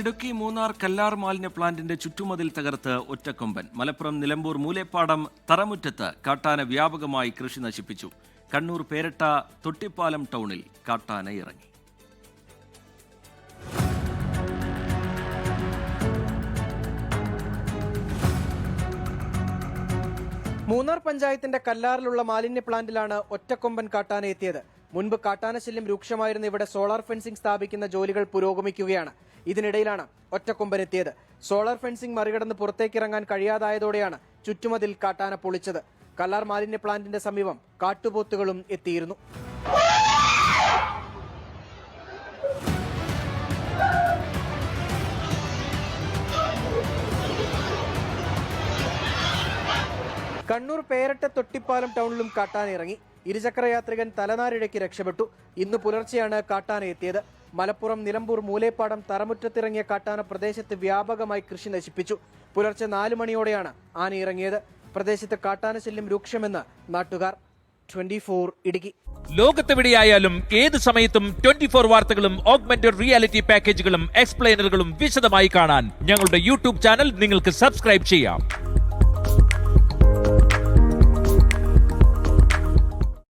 ഇടുക്കി മൂന്നാർ കല്ലാർ മാലിന്യ പ്ലാന്റിന്റെ ചുറ്റുമതിൽ തകർത്ത് ഒറ്റക്കൊമ്പൻ. മലപ്പുറം നിലമ്പൂർ മൂലേപ്പാടം തറമുറ്റത്ത് കാട്ടാന വ്യാപകമായി കൃഷി നശിപ്പിച്ചു. കണ്ണൂർ പേരട്ട തൊട്ടിപ്പാലം ടൗണിൽ കാട്ടാന ഇറങ്ങി. മൂന്നാർ പഞ്ചായത്തിന്റെ കല്ലാറിലുള്ള മാലിന്യ പ്ലാന്റിലാണ് ഒറ്റക്കൊമ്പൻ കാട്ടാന എത്തിയത്. മുൻപ് കാട്ടാനശല്യം രൂക്ഷമായിരുന്ന ഇവിടെ സോളാർ ഫെൻസിംഗ് സ്ഥാപിക്കുന്ന ജോലികൾ പുരോഗമിക്കുകയാണ്. ഇതിനിടയിലാണ് ഒറ്റക്കൊമ്പൻ എത്തിയത് സോളാർ ഫെൻസിംഗ് മറികടന്ന് പുറത്തേക്കിറങ്ങാൻ കഴിയാതായതോടെയാണ് ചുറ്റുമതിൽ കാട്ടാന പൊളിച്ചത്. കല്ലാർ മാലിന്യ പ്ലാന്റിന്റെ സമീപം കാട്ടുപോത്തുകളും എത്തിയിരുന്നു. കണ്ണൂർ പേരട്ട തൊട്ടിപ്പാലം ടൗണിലും കാട്ടാന ഇറങ്ങി ഇരുചക്ര തലനാരിഴയ്ക്ക് രക്ഷപ്പെട്ടു. ഇന്ന് പുലർച്ചെയാണ് കാട്ടാന എത്തിയത്. മലപ്പുറം നിലമ്പൂർ മൂലേപ്പാടം തറമുറ്റത്തിറങ്ങിയ കാട്ടാന പ്രദേശത്ത് വ്യാപകമായി കൃഷി നശിപ്പിച്ചു. പുലർച്ചെ നാല് മണിയോടെയാണ് ആന ഇറങ്ങിയത്. പ്രദേശത്ത് കാട്ടാന ശല്യം രൂക്ഷമെന്ന് നാട്ടുകാർ. ട്വന്റി ഇടുക്കി. ലോകത്തെവിടെയായാലും ഏത് സമയത്തും ട്വന്റി ഫോർ വാർത്തകളും ഓഗ്മെന്റഡ് റിയാലിറ്റി പാക്കേജുകളും എക്സ്പ്ലെയിനറുകളും വിശദമായി കാണാൻ ഞങ്ങളുടെ യൂട്യൂബ് ചാനൽ നിങ്ങൾക്ക് സബ്സ്ക്രൈബ് ചെയ്യാം.